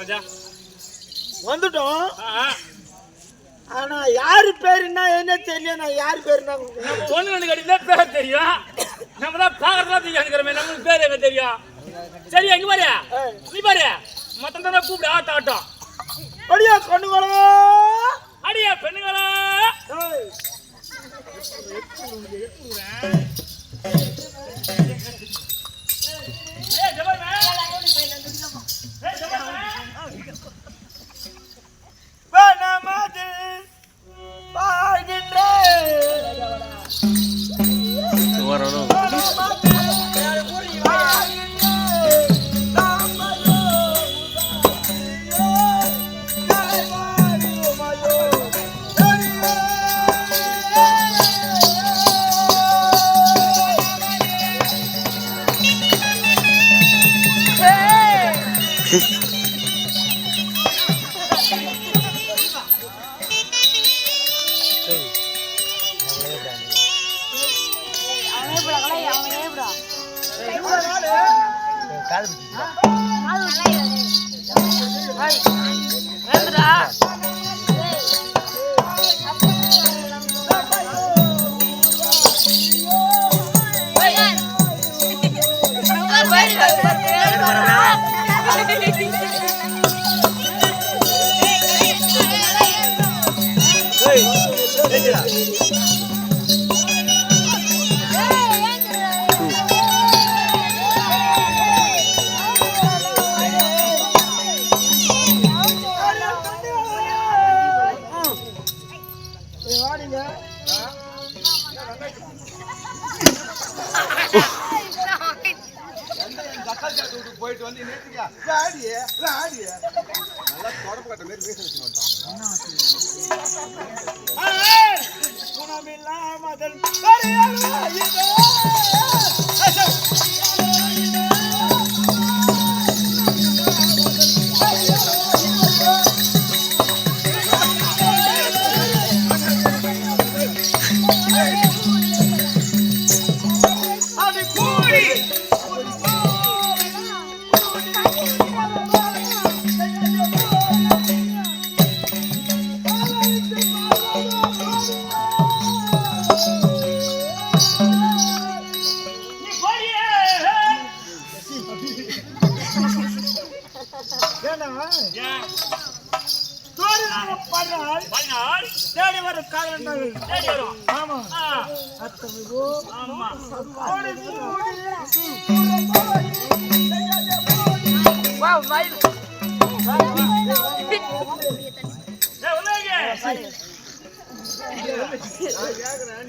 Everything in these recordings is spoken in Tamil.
ராஜா வந்துட்டோம். ஆனா யாரு பேர் என்ன என்ன தெரியல நான் யார் பேர் என்ன உங்களுக்கு? நம்ம ஒண்ணு ரெண்டு கட்டி தான் பேர் தெரியும். நம்ம தான் பாக்குறதா தெரியும் எனக்கு நம்மளுக்கு பேர் எங்க தெரியும்? சரி எங்க பாரு. நீ பாரு. மொத்தம் தான் கூப்பிடு ஆட்டம் ஆட்டம் அடியா கண்ணுகளா? அடியா பெண்ணுங்களா Bye,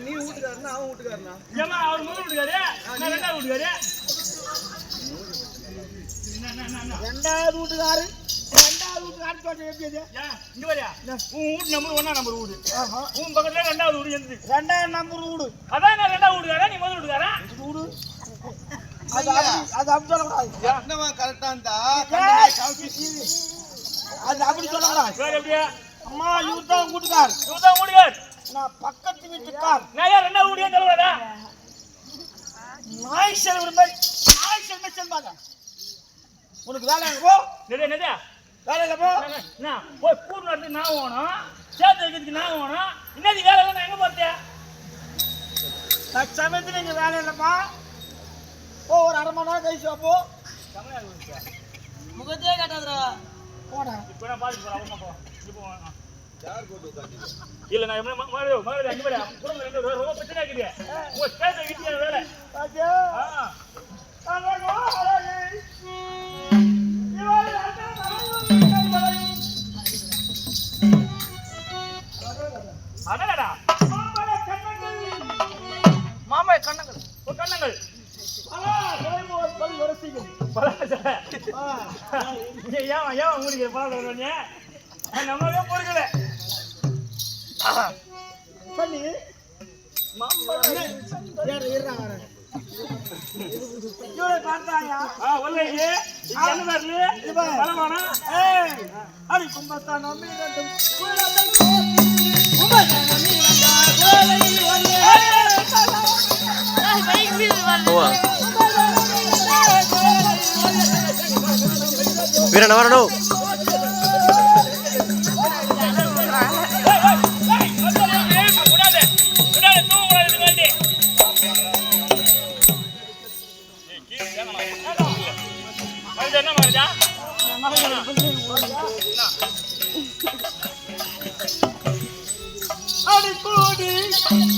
நீ வீட்டுக்காரனா அவன் வீட்டுக்காரனா ஏமா அவர் முதல் வீட்டுக்காரு நான் ரெண்டாவது வீட்டுக்காரு ரெண்டாவது வீட்டுக்காரு ரெண்டாவது வீட்டுக்காரு சொல்றது எப்படி இது? இங்க வரியா உன் வீட்டு நம்பர் ஒண்ணா நம்பர் வீடு உன் பக்கத்துல ரெண்டாவது வீடு எந்த ரெண்டாவது நம்பர் வீடு அதான் நான் ரெண்டாவது வீட்டுக்காரா நீ முதல் வீட்டுக்காரா வீடு அது அப்படி சொல்லக்கூடாது. என்னவன் கரெக்டா இருந்தா. அது அப்படி சொல்லக்கூடாது. அம்மா இவர் தான் தான் வீட்டுக்கார் நான் பக்கத்து வீட்டுக்கார். நான் ஏன் ரெண்டாவது வீடியோ சொல்லக்கூடாதா? நாய் செல்வர் மாதிரி நாய் செல்வ செல்வாங்க உனக்கு வேலை போ? நிறைய நிறைய வேலை இல்லை போ? நான் போய் கூட்டு நடத்துக்கு நான் ஓணும் சேர்த்து வைக்கிறதுக்கு நான் ஓணும் இன்னது வேலை நான் எங்க போறேன் நான் சமயத்தில் இங்கே வேலை இல்லைம்மா போ ஒரு அரை மணி நேரம் கழிச்சு வா, போ. முகத்தையே கட்டாதுடா. போடா. இப்போ நான் பாத்துட்டு போறேன் அம்மா போ. இப்போ வா. இல்ல நான் எப்படி மறுபடியும் மறுபடியும் அஞ்சு பேர். குடும்பம் ரெண்டு பேரும் ரொம்ப பிரச்சனை இருக்குது. உங்க சேர்த்து வைக்கிறதுக்கு வேலை பாத்தியா ஆ. அழகோ அழகு அடடா மாமா கண்ணங்கள். கண்ணங்கள். ஏன் ஏன் உங்களுக்கு பரவாயில்ல நம்மளே பொறுக்கல பண்ணி அடி கும்பத்தான் நம்பி கும்பத்தான் நம்பி வீரன் வரணும்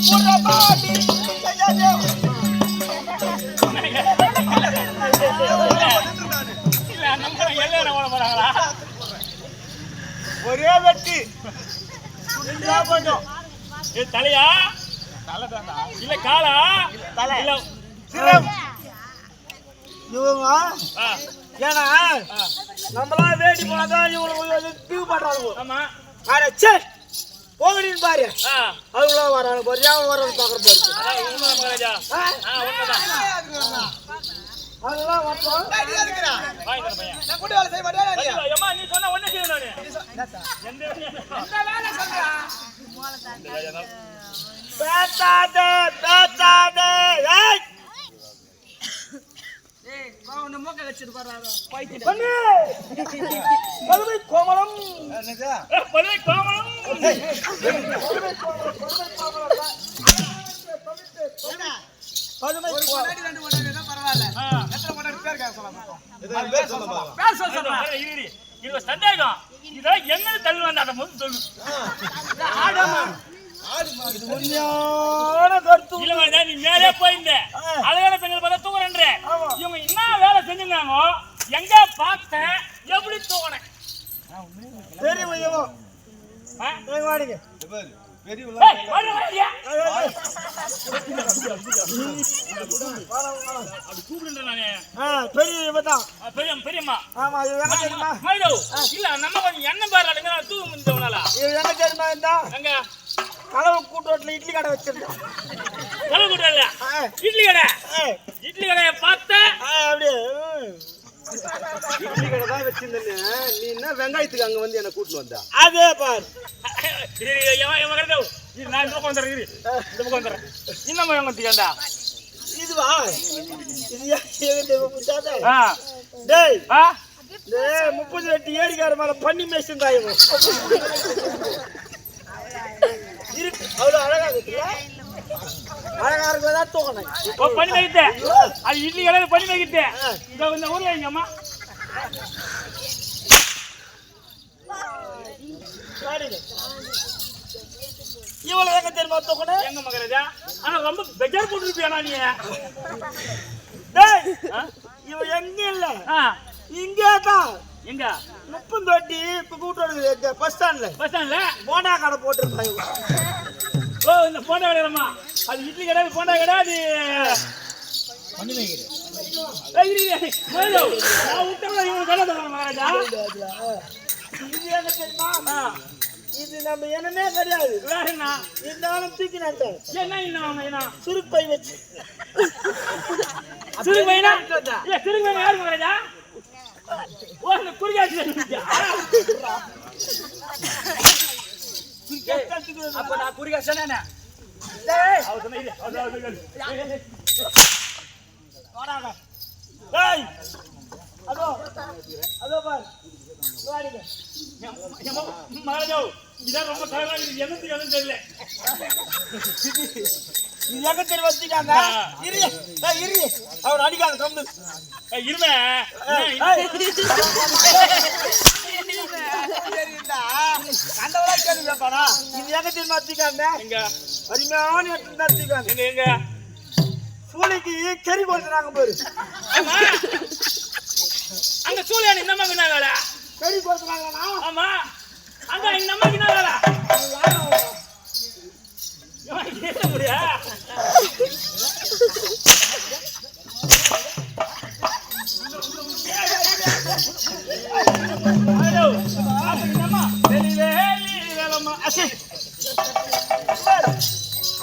Everybody! ஒரே வெட்டி. கொஞ்சம் இது தலையா? இல்ல காலா? தலை. இல்ல. சிரம். இவங்க ஏன்னா நம்மளா வேடி போனாதான் இவங்களுக்கு டியூ பண்றாங்க ஆமா. அட சரி போகடின்னு பாரு. அதுக்குள்ள வராங்க பாரு. ஏன் வர்றது பாக்குற பாரு. உண்மைதான் அதெல்லாம் வரட்டும் வாங்கி தரேன் பையன் நான் கூட்டி வேலை செய்ய மாட்டேன் நீ. ஐயோ, அம்மா நீ சொன்னா ஒண்ணு செய்யணும் நானு எந்த வேலையும் பேசாதே பேசாதே ஏய் பண்ணு. பதுமை கோமலம் பதுமை கோமலம். ஆ. எத்தனை கொண்டாடி பேர் கேட்க சொல்ல மாட்டோம். இது பேர் சொல்ல பாப்பா. இது பாரு, இரு, இரு. இது ஒரு சந்தேகம். இதெல்லாம் எங்க தள்ளுவாங்க அதை முதல்ல சொல்லு. உண்மையான கருத்து. இல்ல நீ மேலே போயிருந்த அழகான பெண்கள் பார்த்தா தூங்குறேன்ற. இவங்க என்ன வேலை செஞ்சிருந்தாங்க எங்க பார்த்தேன் எப்படி தூங்கினேன். தெரியும் வாடிங்க நானு. ஆ பெரிய இவன் தான். ஆ, பெரிய பெரியம்மா ஆமா இது எங்க தெரியுமா? இல்ல நம்ம கொஞ்சம் எண்ணெய் பாரு அடங்க நான் தூங்க முடிஞ்சவனால இது எங்க தெரியுமா இருந்தா? எங்க கலவு கூட்டோட்டில் இட்லி கடை வச்சிருந்தேன் கலவு கூட்டம் இல்ல இட்லி கடை? இட்லி கடையை பார்த்தேன் ஆ, அப்படியே. இட்லி கடை தான் வச்சிருந்தேன்னு நீ என்ன வெங்காயத்துக்கு அங்க வந்து என்ன கூட்டிட்டு வந்தா அதே பார் இரு, இரு, நான் இந்த பக்கம் வந்துடுறேன் இரு இந்த பக்கம் வந்துடுறேன் இன்னும் எவன் திகண்டா இதுவா இது ஏன் எங்க தெரியுமா டேய் ஆ டேய் முப்பது எட்டு ஏடிக்கார மேல பண்ணி மேய்ச்சிருந்தா இவன் அவ்வளோ அழகாக அழகா இருக்குல்ல? அழகா இருக்கிறதா தூக்கணும். பண்ணி வைக்கிட்டேன் அது இட்லி கடையில் பண்ணி வைக்கிட்டேன். இந்த இந்த ஊர்ல எங்க அம்மா. இவ்வளவு எங்க தெரியுமா தூக்கணும்? எங்க மகராஜா ஆனா ரொம்ப பெஜார் போட்டுருப்பியானா நீ? டேய் ஆ? இவன் எங்க இல்ல? இங்கே தான் எங்க? முப்பந்தொட்டி இப்ப கூட்டு பஸ் ஸ்டாண்ட்ல. பஸ் ஸ்டாண்ட்ல? போண்டா கடை போட்டிருப்பான் இவன். ஓ இந்த போண்டா கடையாமா அது இட்லி கடை போண்டா கடை அது இது நம்ம என்னமே கிடையாது. வேற என்ன? இருந்தாலும் தூக்கி நட்டேன் என்ன என்ன? சுருப்பை வச்சு. சிறுகு பையன் யாரு மகாராஜா ஓ இந்த குறிகாட்சி அப்ப நான் சொன்னாரு. டேய் அதோ அதோ பார் வாடிங்க ஏம்மா, மகாராஜா இதான் ரொம்ப கலரா இருக்கு எதுக்கு எதுவும் தெரியல இது எங்க தெரிய வச்சுக்காங்க இரு இரு அவர் அடிக்காத கம்பு இருமே. சரிடா. கண்டவரா கேள்வி கேட்பானா இது எங்க தெரியுமா வச்சுக்காங்க எங்க? அருமையான இடத்துல வச்சுக்காங்க எங்க எங்க? சூளைக்கு கறி கொடுத்துறாங்க பாரு. அங்க சூழியான் இந்த அம்மாக்கு என்ன வேலை கறி கொடுத்துறாங்கண்ணா ஆமா. அங்க இந்த அம்மாக்கு என்ன வேலை முடியா ஹலோ அப்ப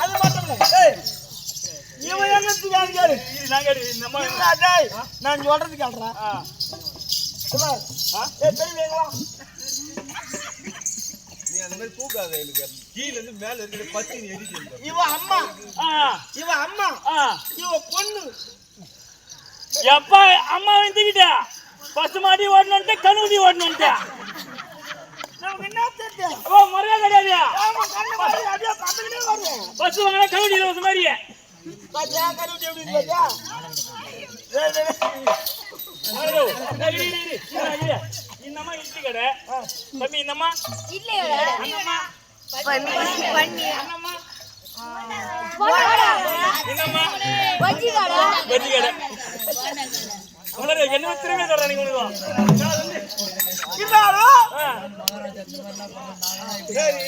அது மட்டும் இவன் வச்சுக்காங்க கேளு? நான் சொல்றது கேள்றா ஆ. ஏய் பெரியவங்களா நீ அந்த மாதிரி தூக்காத எனக்கு. கீழ இருந்து மேல இருக்கிற பத்தி நீ எரிக்க இவ அம்மா. இவ அம்மா. இவ பொண்ணு. எப்பா அம்மா வந்துக்கிட்ட பசு மாடி ஓடணுன்ட்டு கணுகுடி ஓடணுன்ட்டு என்ன தெரியும் ஓ முறையா கிடையாது ஆமா கண்ணு மாதிரி அப்படியே பக்கத்துலயே பசு வாங்கினா கணுகுடி இலவச மாதிரி. பாத்தியா கருவிட்டு எப்படி பாத்தியா. இந்தம்மா இட்லி கடை. தம்பி இந்தம்மா இல்லையா அண்ணம்மா பண்ணி பண்ணி அண்ணம்மா என்னம்மா வச்சிக்காடா வெற்றி கடை. உங்களை என்ன திரும்பி தர்றேன் நீங்க சரி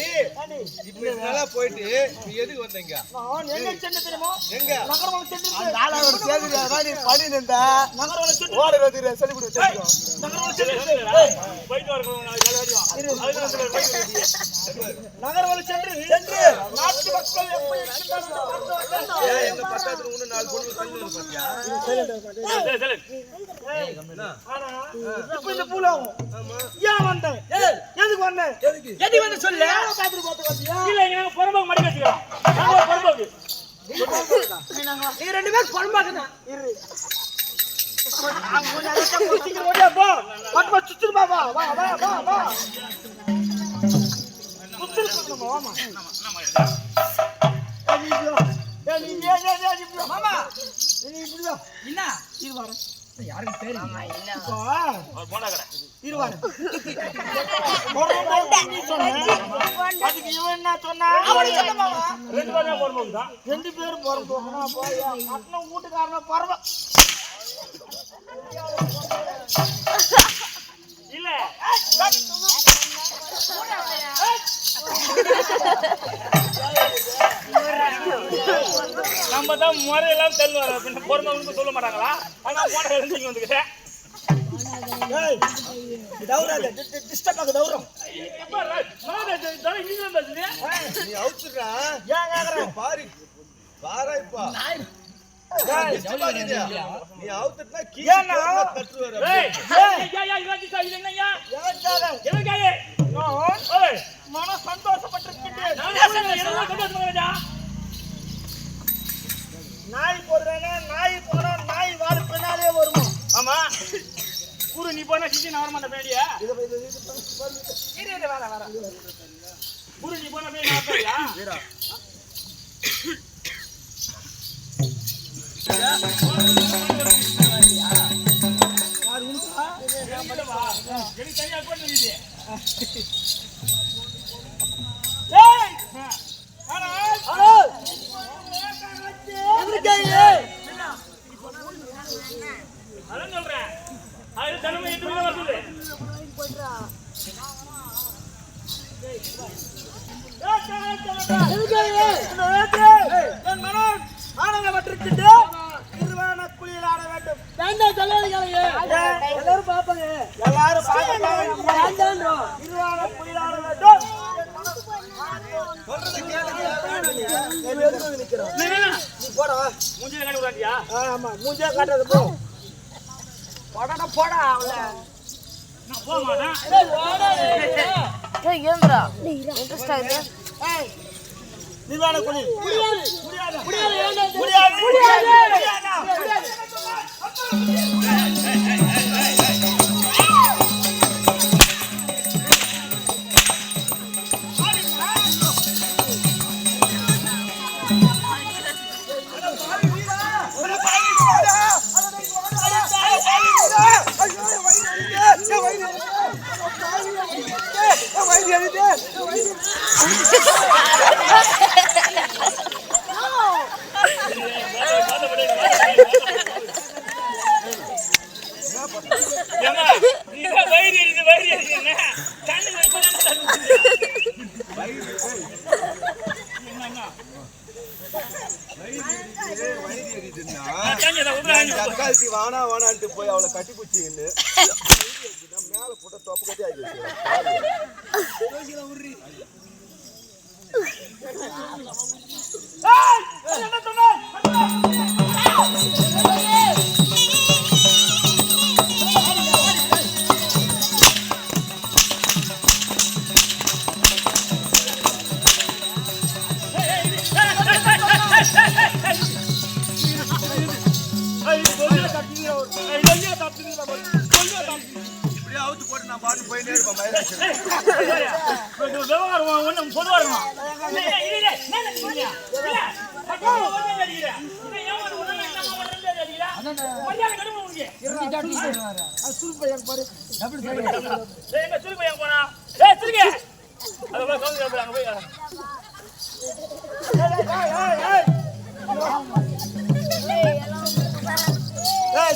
இப்ப நல்லா போயிட்டு நீ எதுக்கு வந்தீங்க? நான் எங்க சென்று தெரியுமா? எங்க? நகரவளம் சென்று நாலாவது சேர்ந்து நீ பண்ணி நின்ற. நகரவளம் சென்று ஓடி வந்து சொல்லி கொடு நகரவளம் சென்று போயிட்டு வரணும் நாளைக்கு அதுக்கு சென்று. நீ ரெண்டு பேரும் குழம்பாக்குதான் இரு அங்க என்ன. அதுக்கு இவன் என்ன சொன்னா ரெண்டு பேரும் வீட்டுக்காரன பரவ இல்ல நம்ம தான் முறையெல்லாம் தள்ளுவாங்க பின்ன பொறுமை சொல்ல மாட்டாங்களா? ஆனா போன இருந்து வந்துக்கிறேன் பாரு. பாரா இப்ப. நீ அவுத்துட்டா? கீழே தட்டுவாரு நான் மன சந்தோஷப்பட்டிருக்கின்றேன் நாய் போடுறேன்னா நாய் போனா நாய் வாழ பின்னாலே வருமா ஆமா குரு நீ போனா சிச்சி நான் வரமாட்டேன் பேடியா வர வர குரு நீ போனா பேடி நான் பேடியா யார் எனக்கு தனியா போட்டு 啊嘿嘿 கட்டி விடாட்டியா ஆமா. மூஞ்சே காட்டுறது போ. போடா போடா அவள. ஏந்திரா இன்ட்ரெஸ்ட் ஆகுது நிர்வாண குளி முடியாது முடியாது முடியாது முடியாது முடியாது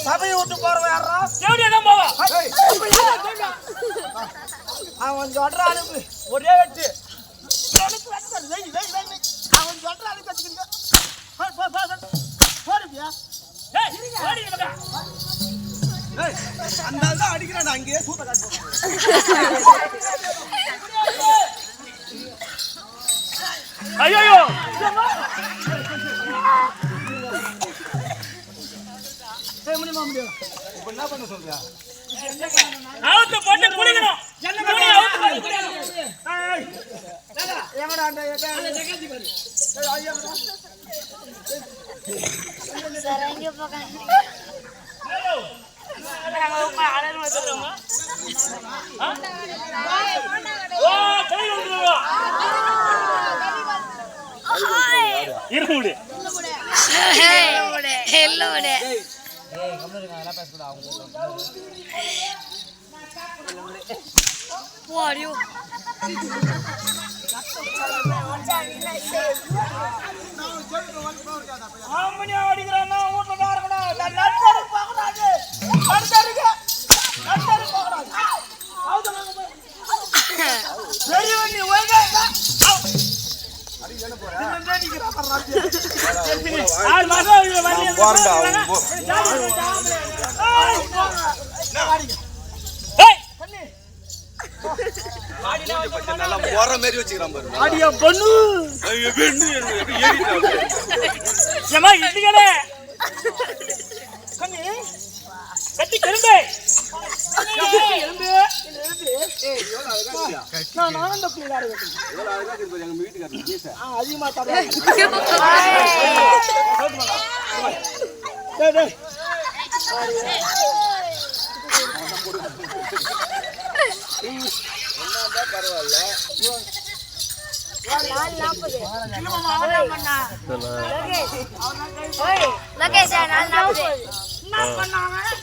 சபையை விட்டு போறவன் யாரா தான் போவா அவன் சொல்ற அனுப்பு ஒரே வெட்டு. Yes. இருமுடி எல்லோட போடியோ தான் இருக்கணும். நடுத்தரு நடுத்தருக்கு நடுத்தரு பெரியவன் நீ ஒழுங்கா மாதிரி வச்சுக்கிறான் பாரு அடியா ஏம்மா, கட்டி கரும்பே. நான் நான் அந்த பிள்ளை வெட்டேன் எவ்வளவு அழகா இருக்கு பாரு, எங்க வீட்டுக்காரர் மீசை. ஆ அதிகமா தர டேய் டேய் என்னதான் பரவாயில்ல நாலு நாற்பது லோகேஷ் நாலு நாற்பது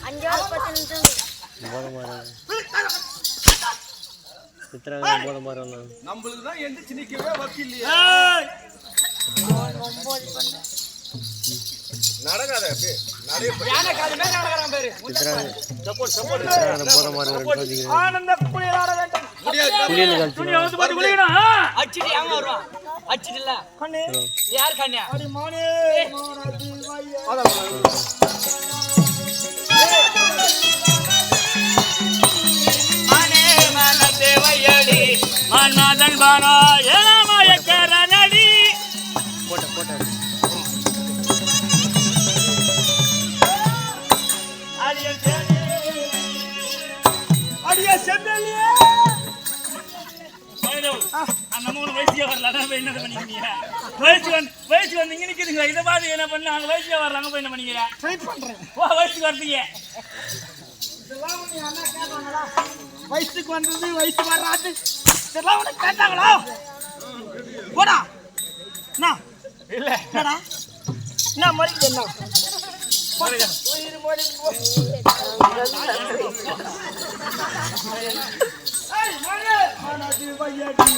அஞ்சு ஆறு பத்து நிமிஷம் சித்திரங்க போத மாதிரி நம்மளுக்கு தான் எந்திரிச்சு நிக்கவே வக்கு இல்லையா. ஏய், நடக்காத அப்படியே நிறைய சித்திரங்க வையடி மன்மதன் பானா ஏனாமாய கரணடி போட்ட போட்ட. அடிய செந்தலியே. அந்த மூணு வயசுல வரல. போய் என்ன பண்ணிக்கிறீங்க? வயசு வந்து வயசு வந்து இங்க நிக்குதுங்க. இதை பார்த்து என்ன பண்ண? அங்க வயசுல வரல. அங்க போய் என்ன பண்ணிக்கிறேன் ட்ரை பண்றேன். ஓ வயசுக்கு வரதுங்க இதெல்லாம் உன்னை அண்ணா கேட்டாங்களா வயசுக்கு வந்தது வயசு வராது. இதெல்லாம் உனக்கு கேட்டாங்களா போடா. என்ன இல்ல. என்னடா? என்ன மறிக்குது என்ன மனது வையடி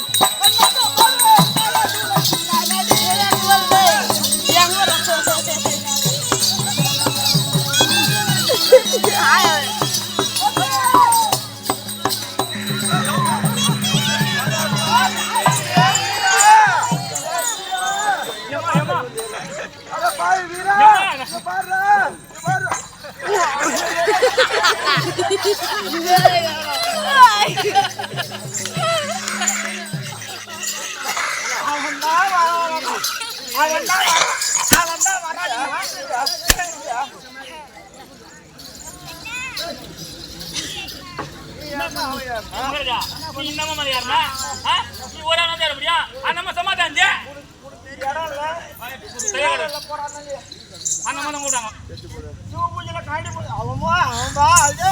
இன்னமா மதியாரா நீ ஒரு ஆள் வந்து அப்படியா அண்ணம்மா சமாதான் இடம் இல்ல போறாங்க அண்ணம்மா தான் கூட்டாங்க அவன் அவன் வா அது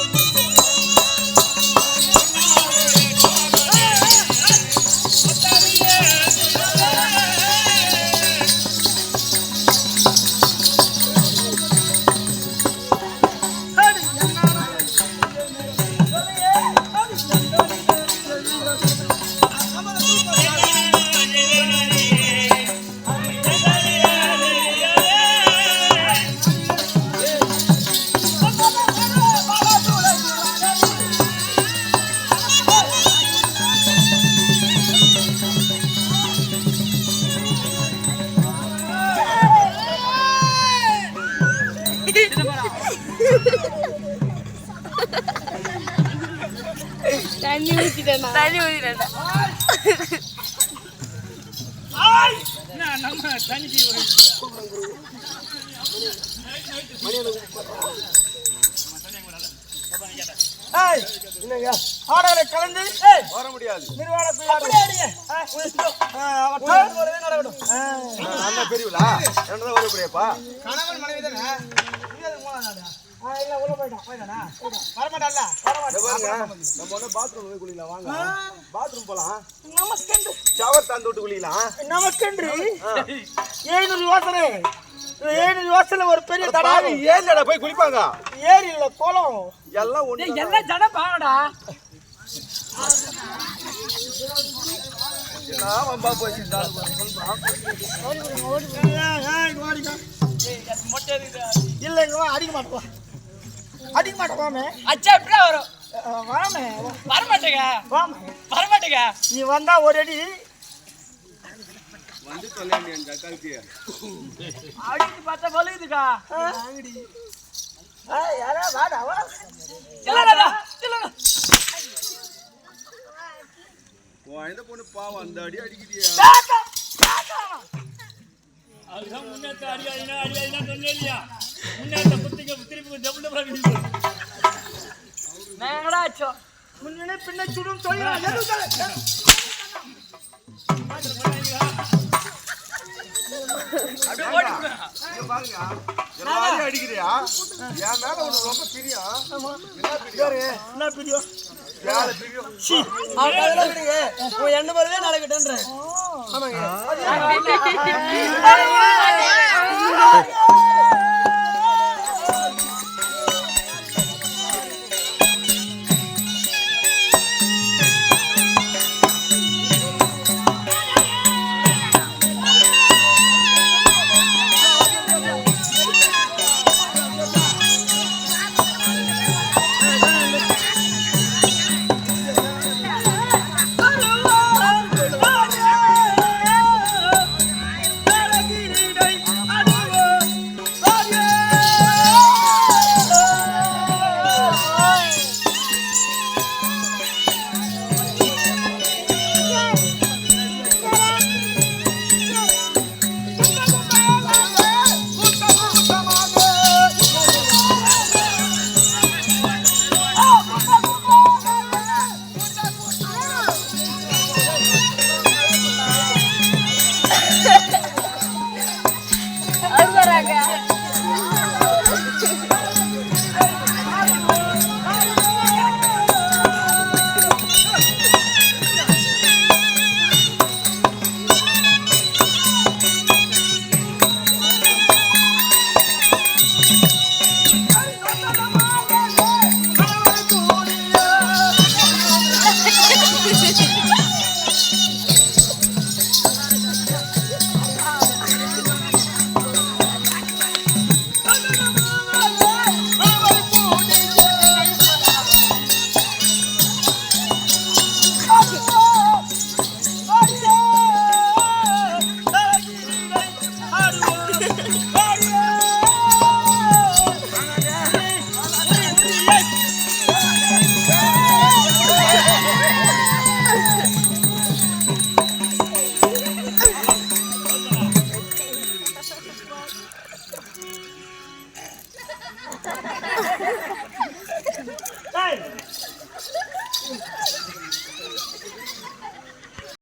தோற்று போலவே நடக்கட்டும். ஆ. நான் தான் பெரியவளா? என்னதான் வர முடியாப்பா கணவன் மனைவி தானே? இல்ல, உள்ள போயிட்டான். போயிட்டானா? வரமாட்டான்ல? நம்ம ஒண்ணு பாத்ரூம் போய் குளிக்கலாம் வாங்க பாத்ரூம் போலாம் ஷவர் தந்து விட்டு குளிக்கலாம் நமக்கென்று ஏழுநூறு யோசனை ஏழுநூறு யோசனை ஒரு பெரிய தடாவி தடாகம் போய் குளிப்பாங்க ஏரி குளம் எல்லாம் ஒண்ணு எல்லாம் ஜட பாவடா நான் அடிக்க மாட்டோம் அடிக்க மாட்டோம் வாமே அச்சா எப்படியா வரும் வாமே. வரமாட்டேங்க. வாமே. வரமாட்டேங்க. நீ வந்தா ஒரு அடி வந்து தொலைங்க என் அக்காவுக்கு அடிச்சு பார்த்தா வலிக்குதுக்கா. ஆ, யாரா வாடா வா. இல்லடா இல்லடா இந்த பொண்ணு பாவம் அந்த அடி அடிக்கிறியா அதுதான் முன்னேற்ற அடி அடினா அடி அடினா சொன்னே இல்லையா முன்னேற்ற குத்திங்க திருப்பி டபுள் டபுள் எங்கடா ஆச்சோ முன்னே பின்ன சுடும் சொல்லிடா எது அடிக்கிறியா என் மேல உனக்கு ரொம்ப பிரியம் என்ன பிரியம் என்ன ஆமாங்க